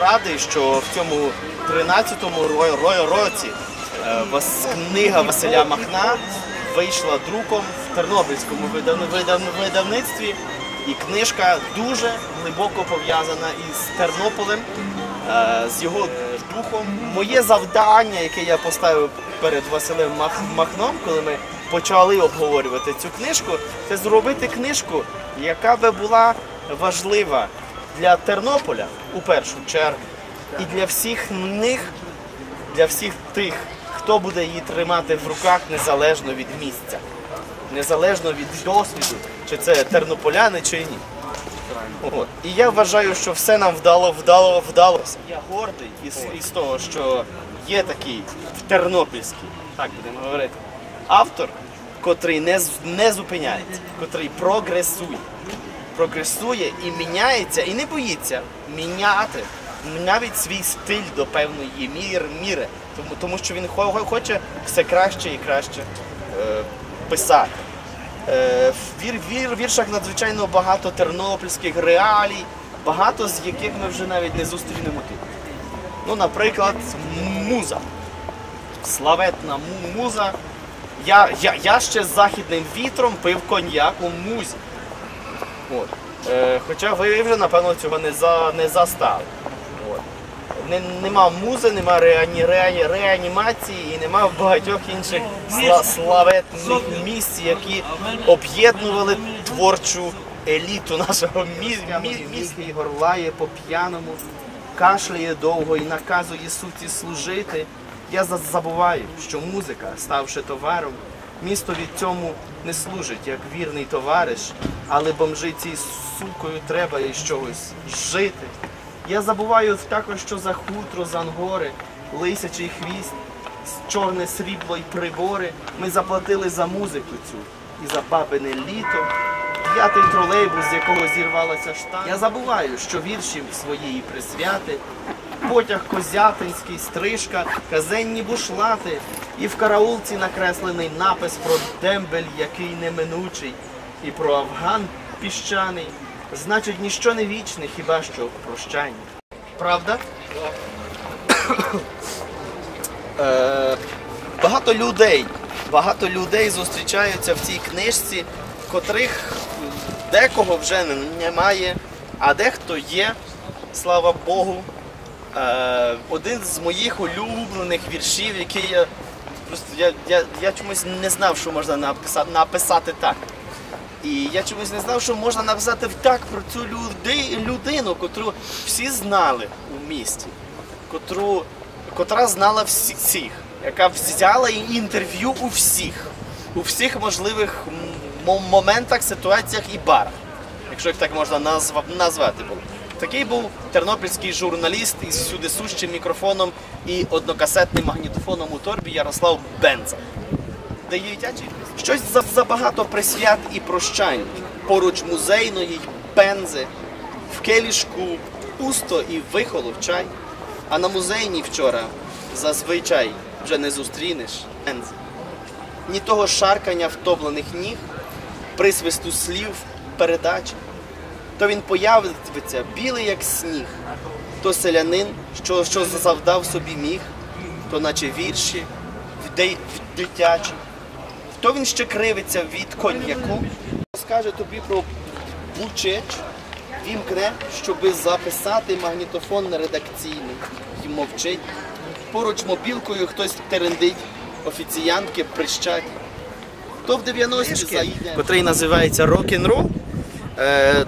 радий, що в цьому 13-му ро- ро- році е, книга Василя Махна вийшла друком в Тернопільському видав- видав- видавництві. І книжка дуже глибоко пов'язана із Тернополем, е, з його духом. Моє завдання, яке я поставив перед Василем Махном, коли ми почали обговорювати цю книжку, це зробити книжку, яка би була важлива для Тернополя у першу чергу, і для всіх них, для всіх тих, хто буде її тримати в руках незалежно від місця, незалежно від досвіду, чи це тернополяни, чи ні. От. І я вважаю, що все нам вдало, вдало, вдалося. Я гордий із, із того, що є такий тернопільський, так будемо говорити, автор, котрий не, не зупиняється, котрий прогресує. Прогресує і міняється, і не боїться міняти навіть свій стиль до певної мір, міри, тому, тому що він хоче все краще і краще е, писати. Е, в вір, вір, віршах надзвичайно багато тернопільських реалій, багато з яких ми вже навіть не зустрінемо тут. Ну, наприклад, муза. Славетна муза. Я, я, я ще з західним вітром пив коньяк у музі. От. Е, хоча ви вже, напевно, цього не, за, не застали. От. Не, нема музи, нема реані, реані, реанімації і нема багатьох інших сла, славетних місць, які об'єднували творчу еліту нашого мі- мі- міста. І горлає по п'яному, кашляє довго і наказує суті служити. Я забуваю, що музика, ставши товаром, Місто від цьому не служить, як вірний товариш, але бомжиці з сукою треба із чогось жити. Я забуваю також, що за хутро, за ангори, лисячий хвіст, чорне срібло й прибори ми заплатили за музику цю і за бабине літо. П'ятий тролейбус, з якого зірвалася штанга. Я забуваю, що віршів своєї присвяти, потяг козятинський, стрижка, казенні бушлати, і в караулці накреслений напис про дембель, який неминучий, і про афган піщаний. Значить, ніщо не вічне, хіба що прощання. Правда? Е, багато людей, багато людей зустрічаються в цій книжці, котрих декого вже немає, а дехто є, слава Богу. Е, один з моїх улюблених віршів, який я просто я, я, я чомусь не знав, що можна написати, написати так. І я чомусь не знав, що можна написати так про цю люди, людину, котру всі знали у місті, котру, котра знала всіх, яка взяла інтерв'ю у всіх, у всіх можливих моментах, ситуаціях і барах, якщо їх так можна назва, назвати було. Такий був тернопільський журналіст із сюдисущим мікрофоном і однокасетним магнітофоном у торбі Ярослав Бенца. Дають щось за- забагато присвят і прощань. Поруч музейної пензи, в келішку пусто і вихолов чай. А на музейній вчора зазвичай вже не зустрінеш пензи. Ні того шаркання втомлених ніг, присвисту слів, передачі. То він появиться білий, як сніг, то селянин, що, що завдав собі міг, то наче вірші, дитячі. То він ще кривиться від коньяку, скаже тобі про бучеч, вімкне, щоби записати магнітофон редакційний і мовчить. Поруч мобілкою хтось терендить, офіціянтки прищать. То в 90-ті заїде, котрий називається рок-н-рол. Е,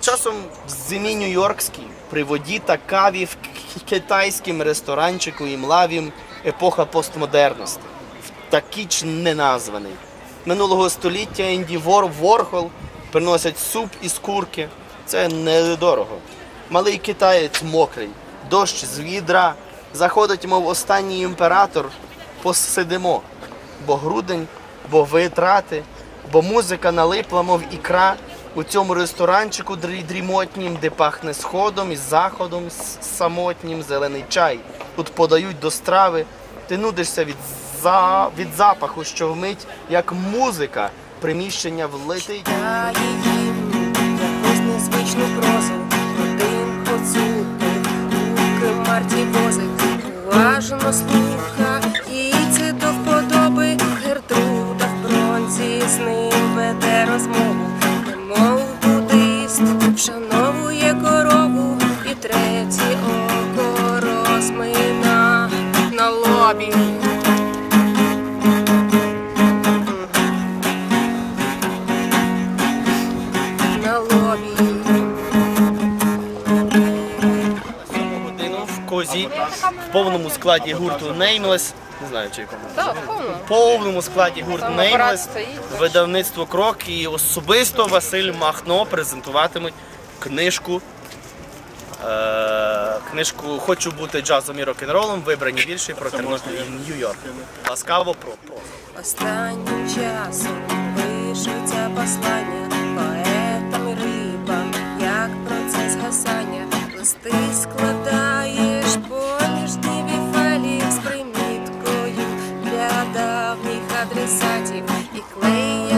часом в зимі Нью-Йоркській, при воді та каві в к- китайськім ресторанчику і млавім епоха постмодерності. Такіч неназваний. Минулого століття Інді Вор Ворхол приносять суп із курки. Це недорого. Малий китаєць мокрий, дощ з відра, заходить, мов останній імператор, посидимо. Бо грудень, бо витрати, бо музика налипла, мов ікра, у цьому ресторанчику дрімотнім, де пахне сходом і заходом самотнім зелений чай. Тут подають до страви, ти нудишся від, за... від запаху, що вмить, як музика, приміщення влетить. Та її якусь незвичну прозу, один поцупив, руки Марті возить, уважно слуха, їй це до вподоби, Гертруда в бронзі з ним веде розмову, немов буддист, годину в повному складі гурту Nameless. Не знаю, чи якому. В повному складі гурт Nameless, видавництво Крок і особисто Василь Махно презентуватимуть книжку. Е, книжку Хочу бути джазом і рок-н-ролом, вибрані вірші про Тернопіль і Нью-Йорк. Ласкаво про про. Останнім часом пишуться послання адресатів і клеє.